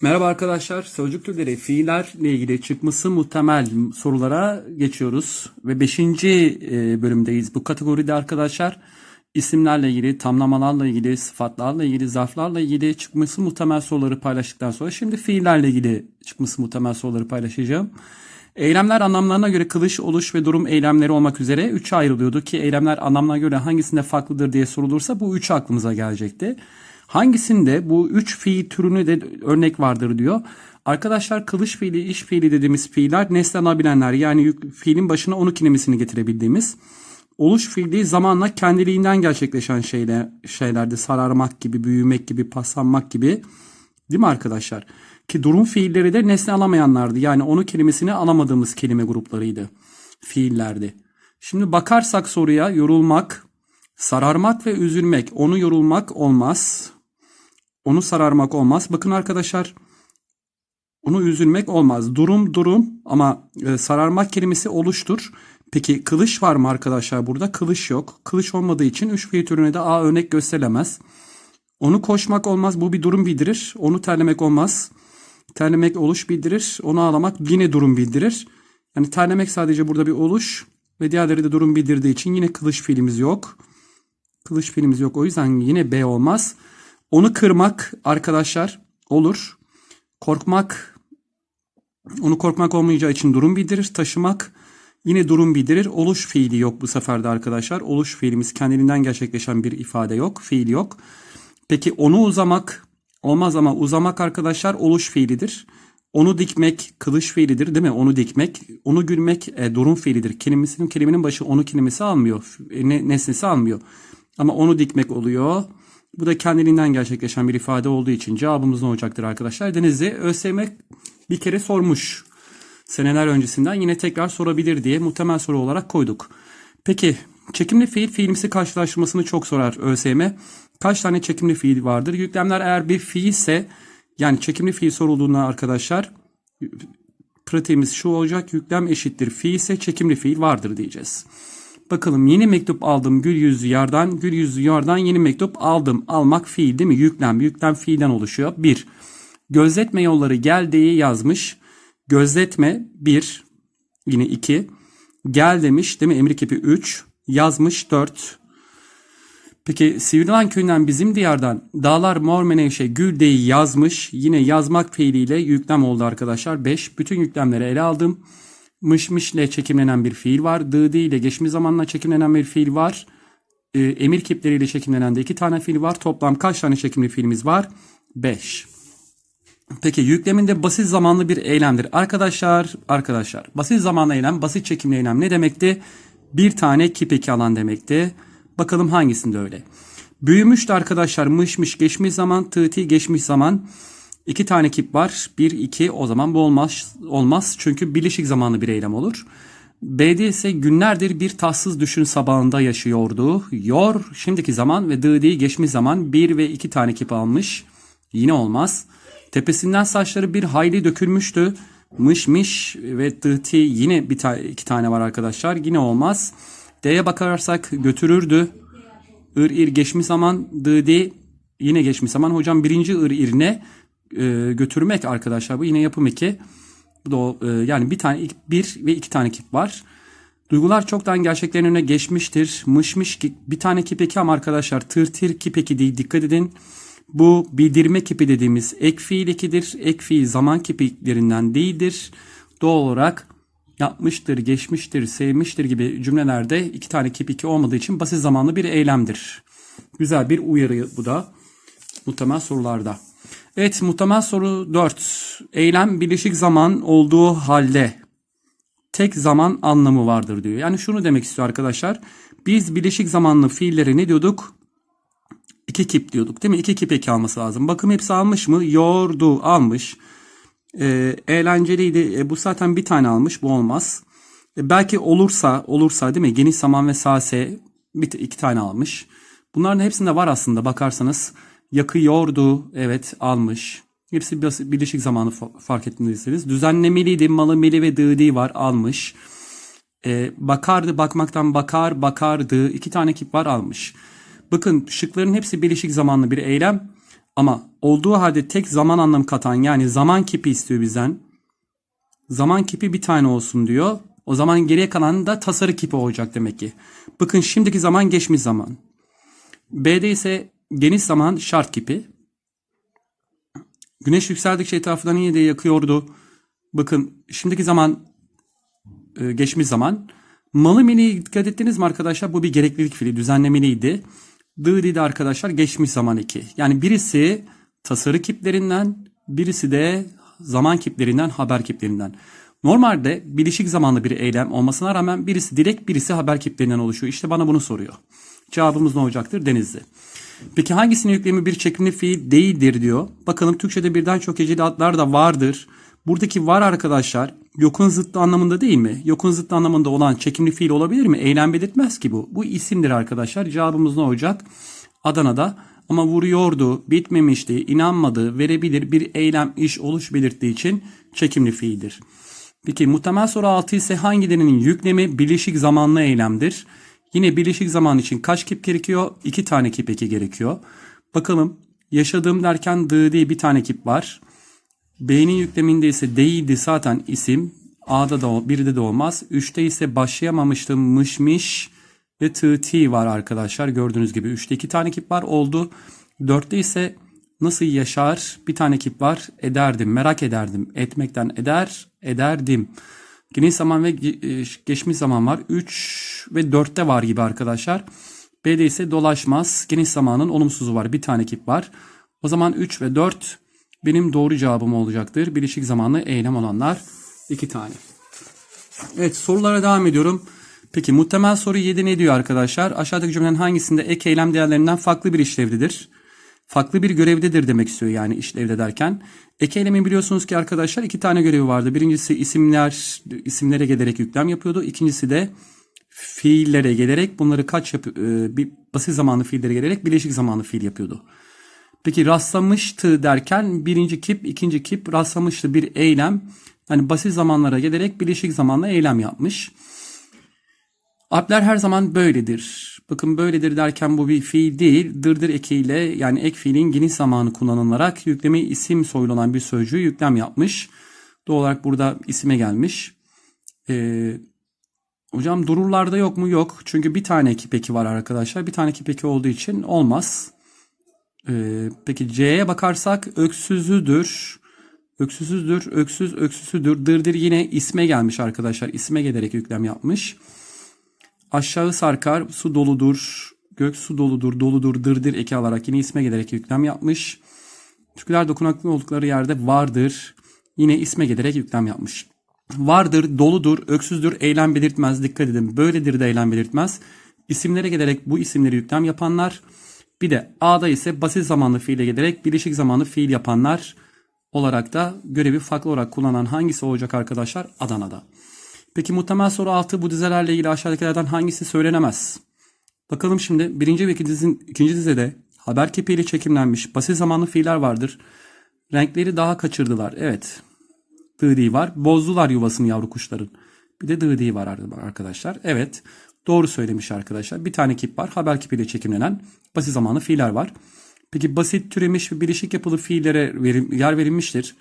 Merhaba arkadaşlar. Sözcük türleri fiillerle ilgili çıkması muhtemel sorulara geçiyoruz. Ve 5. bölümdeyiz. Bu kategoride arkadaşlar isimlerle ilgili, tamlamalarla ilgili, sıfatlarla ilgili, zarflarla ilgili çıkması muhtemel soruları paylaştıktan sonra şimdi fiillerle ilgili çıkması muhtemel soruları paylaşacağım. Eylemler anlamlarına göre kılış, oluş ve durum eylemleri olmak üzere 3'e ayrılıyordu ki eylemler anlamına göre hangisinde farklıdır diye sorulursa bu 3 aklımıza gelecekti. Hangisinde bu üç fiil türünü de örnek vardır diyor. Arkadaşlar kılıç fiili, iş fiili dediğimiz fiiller nesne alabilenler yani fiilin başına onu kinemesini getirebildiğimiz. Oluş fiili zamanla kendiliğinden gerçekleşen şeyler, şeylerdi. Sararmak gibi, büyümek gibi, paslanmak gibi. Değil mi arkadaşlar? Ki durum fiilleri de nesne alamayanlardı. Yani onu kelimesini alamadığımız kelime gruplarıydı. Fiillerdi. Şimdi bakarsak soruya yorulmak, sararmak ve üzülmek. Onu yorulmak olmaz. Onu sararmak olmaz. Bakın arkadaşlar onu üzülmek olmaz. Durum durum ama e, sararmak kelimesi oluştur. Peki kılıç var mı arkadaşlar burada? Kılıç yok. Kılıç olmadığı için üç fiil türüne de A örnek gösterilemez. Onu koşmak olmaz. Bu bir durum bildirir. Onu terlemek olmaz. Terlemek oluş bildirir. Onu ağlamak yine durum bildirir. Yani terlemek sadece burada bir oluş ve diğerleri de durum bildirdiği için yine kılıç fiilimiz yok. Kılıç fiilimiz yok. O yüzden yine B olmaz. Onu kırmak arkadaşlar olur. Korkmak onu korkmak olmayacağı için durum bildirir. Taşımak yine durum bildirir. Oluş fiili yok bu sefer de arkadaşlar. Oluş fiilimiz kendiliğinden gerçekleşen bir ifade yok. Fiil yok. Peki onu uzamak olmaz ama uzamak arkadaşlar oluş fiilidir. Onu dikmek kılıç fiilidir değil mi? Onu dikmek. Onu gülmek e, durum fiilidir. Kelimesinin kelimenin başı onu kelimesi almıyor. E, ne, nesnesi almıyor. Ama onu dikmek oluyor. Bu da kendiliğinden gerçekleşen bir ifade olduğu için cevabımız ne olacaktır arkadaşlar? Denizli ÖSYM bir kere sormuş. Seneler öncesinden yine tekrar sorabilir diye muhtemel soru olarak koyduk. Peki çekimli fiil fiilimsi karşılaştırmasını çok sorar ÖSYM. Kaç tane çekimli fiil vardır? Yüklemler eğer bir fiilse yani çekimli fiil sorulduğunda arkadaşlar pratiğimiz şu olacak. Yüklem eşittir fiil ise çekimli fiil vardır diyeceğiz. Bakalım yeni mektup aldım gül yüzlü yardan. Gül yüzlü yardan yeni mektup aldım. Almak fiil değil mi? Yüklem. Yüklem fiilden oluşuyor. 1. Gözetme yolları geldiği yazmış. Gözetme 1. Yine 2. Gel demiş değil mi? Emir kipi 3. Yazmış 4. Peki Sivrilan köyünden bizim diyardan dağlar mor menevşe gül deyi yazmış. Yine yazmak fiiliyle yüklem oldu arkadaşlar. 5. Bütün yüklemleri ele aldım mış ile çekimlenen bir fiil var. Dı ile geçmiş zamanla çekimlenen bir fiil var. E, emir kipleriyle çekimlenen de iki tane fiil var. Toplam kaç tane çekimli fiilimiz var? 5. Peki yükleminde basit zamanlı bir eylemdir. Arkadaşlar, arkadaşlar basit zamanlı eylem, basit çekimli eylem ne demekti? Bir tane kipeki alan demekti. Bakalım hangisinde öyle. Büyümüştü arkadaşlar mışmış geçmiş zaman, tığti geçmiş zaman. İki tane kip var. Bir, iki o zaman bu olmaz. Olmaz çünkü bilişik zamanlı bir eylem olur. B'de ise günlerdir bir tatsız düşün sabahında yaşıyordu. Yor şimdiki zaman ve dıdi geçmiş zaman bir ve iki tane kip almış. Yine olmaz. Tepesinden saçları bir hayli dökülmüştü. Mış mış ve dıti yine bir ta iki tane var arkadaşlar. Yine olmaz. D'ye bakarsak götürürdü. Ir ir geçmiş zaman dıdi yine geçmiş zaman. Hocam birinci ir ir ne? E, götürmek arkadaşlar. Bu yine yapım eki. Bu da e, yani bir tane bir ve iki tane kip var. Duygular çoktan gerçeklerin önüne geçmiştir. Mışmış bir tane kip eki ama arkadaşlar tır tir kip eki değil. Dikkat edin. Bu bildirme kipi dediğimiz ek fiil ekidir. Ek fiil zaman kipiklerinden değildir. Doğal olarak yapmıştır, geçmiştir, sevmiştir gibi cümlelerde iki tane kip iki olmadığı için basit zamanlı bir eylemdir. Güzel bir uyarı bu da muhtemel sorularda. Evet muhtemel soru 4. Eylem birleşik zaman olduğu halde tek zaman anlamı vardır diyor. Yani şunu demek istiyor arkadaşlar. Biz birleşik zamanlı fiilleri ne diyorduk? İki kip diyorduk değil mi? İki kip eki alması lazım. Bakım hepsi almış mı? Yordu almış. E, eğlenceliydi. E, bu zaten bir tane almış. Bu olmaz. E, belki olursa olursa değil mi? Geniş zaman ve sase bir, iki tane almış. Bunların hepsinde var aslında bakarsanız yakıyordu. Evet almış. Hepsi birleşik zamanı fark ettiyseniz. Düzenlemeliydi. Malı, meli ve dıdi var almış. Ee, bakardı, bakmaktan bakar, bakardı. İki tane kip var almış. Bakın şıkların hepsi birleşik zamanlı bir eylem. Ama olduğu halde tek zaman anlamı katan yani zaman kipi istiyor bizden. Zaman kipi bir tane olsun diyor. O zaman geriye kalan da tasarı kipi olacak demek ki. Bakın şimdiki zaman geçmiş zaman. B'de ise geniş zaman şart kipi. Güneş yükseldikçe etrafından yine de yakıyordu. Bakın şimdiki zaman e, geçmiş zaman. Malı mini dikkat ettiniz mi arkadaşlar? Bu bir gereklilik fiili düzenlemeliydi. Dı de arkadaşlar geçmiş zaman eki. Yani birisi tasarı kiplerinden, birisi de zaman kiplerinden, haber kiplerinden. Normalde bilişik zamanlı bir eylem olmasına rağmen birisi direkt birisi haber kiplerinden oluşuyor. İşte bana bunu soruyor. Cevabımız ne olacaktır? Denizli. Peki hangisinin yüklemi bir çekimli fiil değildir diyor. Bakalım Türkçe'de birden çok heceli adlar da vardır. Buradaki var arkadaşlar yokun zıttı anlamında değil mi? Yokun zıttı anlamında olan çekimli fiil olabilir mi? Eylem belirtmez ki bu. Bu isimdir arkadaşlar. Cevabımız ne olacak? Adana'da ama vuruyordu, bitmemişti, inanmadı, verebilir bir eylem, iş, oluş belirttiği için çekimli fiildir. Peki muhtemel soru 6 ise hangilerinin yüklemi bileşik zamanlı eylemdir? Yine bileşik zaman için kaç kip gerekiyor? İki tane kip eki gerekiyor. Bakalım yaşadığım derken dı diye bir tane kip var. B'nin yükleminde ise değildi zaten isim. A'da da birde de olmaz. 3'te ise başlayamamıştım mışmış ve tı ti var arkadaşlar. Gördüğünüz gibi 3'te 2 tane kip var oldu. 4'te ise nasıl yaşar bir tane kip var ederdim merak ederdim etmekten eder ederdim. Geniş zaman ve geçmiş zaman var. 3 ve 4'te var gibi arkadaşlar. B'de ise dolaşmaz. Geniş zamanın olumsuzu var. Bir tane kip var. O zaman 3 ve 4 benim doğru cevabım olacaktır. Bilişik zamanlı eylem olanlar iki tane. Evet sorulara devam ediyorum. Peki muhtemel soru 7 ne diyor arkadaşlar? Aşağıdaki cümlenin hangisinde ek eylem değerlerinden farklı bir işlevlidir? Farklı bir görevdedir demek istiyor yani işlevde derken. Ek eylemin biliyorsunuz ki arkadaşlar iki tane görevi vardı. Birincisi isimler isimlere gelerek yüklem yapıyordu. İkincisi de fiillere gelerek bunları kaç yap bir basit zamanlı fiillere gelerek bileşik zamanlı fiil yapıyordu. Peki rastlamıştı derken birinci kip, ikinci kip rastlamıştı bir eylem. Yani basit zamanlara gelerek bileşik zamanla eylem yapmış. Alpler her zaman böyledir. Bakın böyledir derken bu bir fiil değil. Dırdır ekiyle yani ek fiilin geniş zamanı kullanılarak yüklemi isim soyulunan bir sözcüğü yüklem yapmış. Doğal olarak burada isime gelmiş. Ee, hocam dururlarda yok mu? Yok. Çünkü bir tane ekip eki var arkadaşlar. Bir tane ekip eki olduğu için olmaz. Ee, peki C'ye bakarsak öksüzüdür. Öksüzüdür, öksüz, öksüzüdür. Dırdır yine isme gelmiş arkadaşlar. İsme gelerek yüklem yapmış. Aşağı sarkar, su doludur, gök su doludur, doludur, dırdır eki alarak yine isme gelerek yüklem yapmış. Türküler dokunaklı oldukları yerde vardır. Yine isme gelerek yüklem yapmış. Vardır, doludur, öksüzdür, eylem belirtmez. Dikkat edin. Böyledir de eylem belirtmez. İsimlere gelerek bu isimleri yüklem yapanlar. Bir de A'da ise basit zamanlı fiile gelerek bilişik zamanlı fiil yapanlar olarak da görevi farklı olarak kullanan hangisi olacak arkadaşlar? Adana'da. Peki muhtemel soru 6 bu dizelerle ilgili aşağıdakilerden hangisi söylenemez? Bakalım şimdi birinci ve ikinci, dizin, ikinci dizede haber kipiyle çekimlenmiş basit zamanlı fiiller vardır. Renkleri daha kaçırdılar. Evet. Dıdi var. Bozdular yuvasını yavru kuşların. Bir de dıdi var arkadaşlar. Evet. Doğru söylemiş arkadaşlar. Bir tane kip var. Haber kipiyle çekimlenen basit zamanlı fiiller var. Peki basit türemiş ve bilişik yapılı fiillere verim, yer verilmiştir.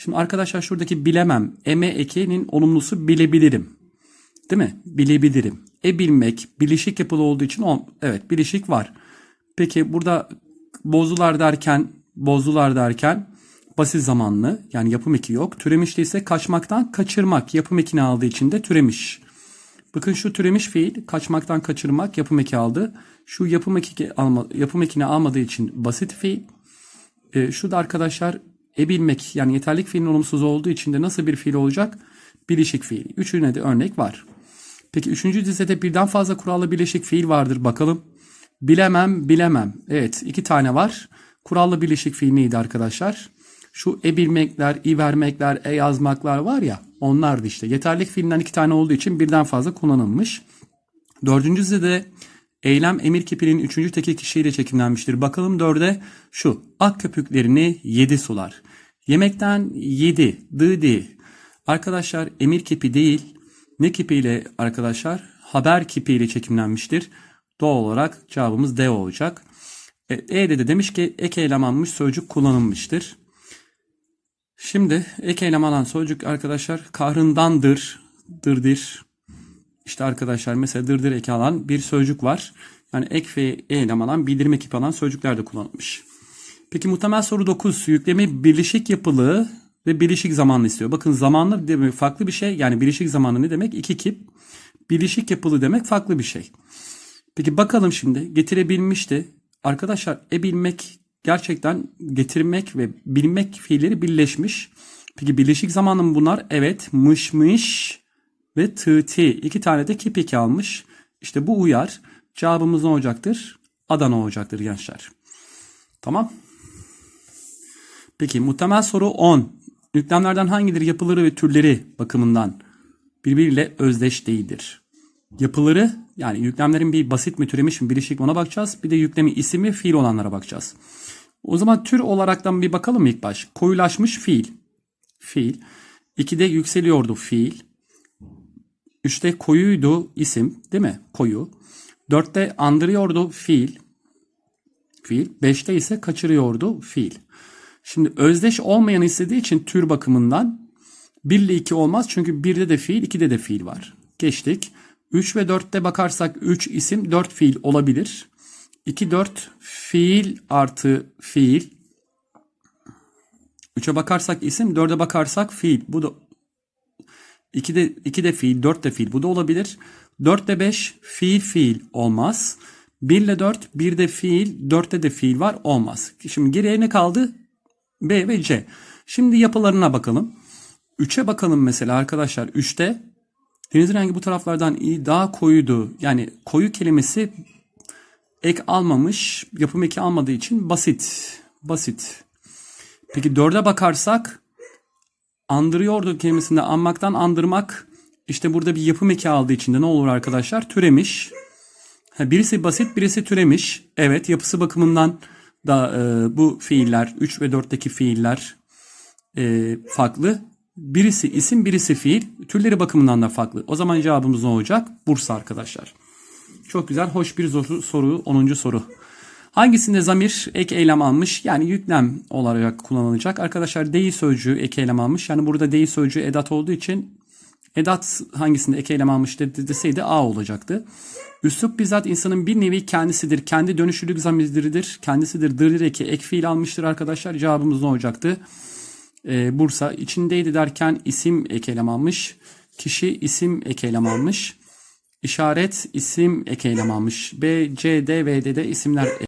Şimdi arkadaşlar şuradaki bilemem. Eme ekinin olumlusu bilebilirim. Değil mi? Bilebilirim. E bilmek bilişik yapılı olduğu için on, evet bilişik var. Peki burada bozdular derken bozdular derken basit zamanlı yani yapım eki yok. Türemişte ise kaçmaktan kaçırmak yapım ekini aldığı için de türemiş. Bakın şu türemiş fiil kaçmaktan kaçırmak yapım eki aldı. Şu yapım eki alma, yapım ekini almadığı için basit fiil. E, şu da arkadaşlar e bilmek yani yeterlik fiilin olumsuz olduğu için de nasıl bir fiil olacak? Bileşik fiil. Üçüne de örnek var. Peki üçüncü dizede birden fazla kurallı bileşik fiil vardır. Bakalım. Bilemem, bilemem. Evet iki tane var. Kurallı bileşik fiil neydi arkadaşlar? Şu e bilmekler, i vermekler, e yazmaklar var ya onlardı işte. Yeterlik fiilinden iki tane olduğu için birden fazla kullanılmış. Dördüncü dizede eylem emir kipinin üçüncü tekil kişiyle çekimlenmiştir. Bakalım dörde şu ak köpüklerini yedi sular. Yemekten yedi, dıdi. Arkadaşlar emir kipi değil ne kipiyle arkadaşlar? Haber kipiyle çekimlenmiştir. Doğal olarak cevabımız D olacak. E, E'de de demiş ki ek eylemanmış sözcük kullanılmıştır. Şimdi ek eylem alan sözcük arkadaşlar kahrındandır, dırdır. İşte arkadaşlar mesela dırdır eki alan bir sözcük var. Yani ek ve eylem alan bildirim ekip alan sözcükler de kullanılmış. Peki muhtemel soru 9. Yüklemi birleşik yapılı ve birleşik zamanlı istiyor. Bakın zamanlı demek farklı bir şey. Yani birleşik zamanlı ne demek? İki kip. Birleşik yapılı demek farklı bir şey. Peki bakalım şimdi getirebilmişti. Arkadaşlar e bilmek gerçekten getirmek ve bilmek fiilleri birleşmiş. Peki birleşik zamanlı mı bunlar? Evet. Mış mış ve tı ti. İki tane de kip almış. İşte bu uyar. Cevabımız ne olacaktır? Adana olacaktır gençler. Tamam. Peki muhtemel soru 10. Yüklemlerden hangileri yapıları ve türleri bakımından birbiriyle özdeş değildir? Yapıları yani yüklemlerin bir basit mi türemiş mi birleşik ona bakacağız. Bir de yüklemi isim mi fiil olanlara bakacağız. O zaman tür olaraktan bir bakalım ilk baş. Koyulaşmış fiil. Fiil. 2'de yükseliyordu fiil. 3'te koyuydu isim değil mi? Koyu. 4'te andırıyordu fiil. Fiil. 5'te ise kaçırıyordu fiil. Şimdi özdeş olmayan istediği için tür bakımından 1 ile 2 olmaz. Çünkü 1'de de fiil, 2'de de fiil var. Geçtik. 3 ve 4'te bakarsak 3 isim 4 fiil olabilir. 2 4 fiil artı fiil. 3'e bakarsak isim, 4'e bakarsak fiil. Bu da 2'de 2 de fiil, 4 de fiil. Bu da olabilir. 4 de 5 fiil fiil olmaz. 1 ile 4 1 de fiil, 4'te de fiil var olmaz. Şimdi geriye ne kaldı? B ve C. Şimdi yapılarına bakalım. 3'e bakalım mesela arkadaşlar. 3'te deniz rengi bu taraflardan iyi daha koyuydu. Yani koyu kelimesi ek almamış, yapım eki almadığı için basit. Basit. Peki 4'e bakarsak andırıyordu kelimesinde anmaktan andırmak işte burada bir yapım eki aldığı için de ne olur arkadaşlar? Türemiş. Birisi basit birisi türemiş. Evet yapısı bakımından da e, bu fiiller 3 ve 4'teki fiiller e, farklı. Birisi isim birisi fiil. Türleri bakımından da farklı. O zaman cevabımız ne olacak? Bursa arkadaşlar. Çok güzel hoş bir soru, soru 10. soru. Hangisinde zamir ek eylem almış? Yani yüklem olarak kullanılacak. Arkadaşlar değil sözcüğü ek eylem almış. Yani burada değil sözcüğü edat olduğu için edat hangisinde ek eylem almış deseydi A olacaktı. Üslup bizzat insanın bir nevi kendisidir. Kendi dönüşlülük zamiridir. Kendisidir. Dır eki ek fiil almıştır arkadaşlar. Cevabımız ne olacaktı? Ee, Bursa içindeydi derken isim ek eylem almış. Kişi isim ek eylem almış. İşaret isim ek eylem almış. B, C, D ve D'de isimler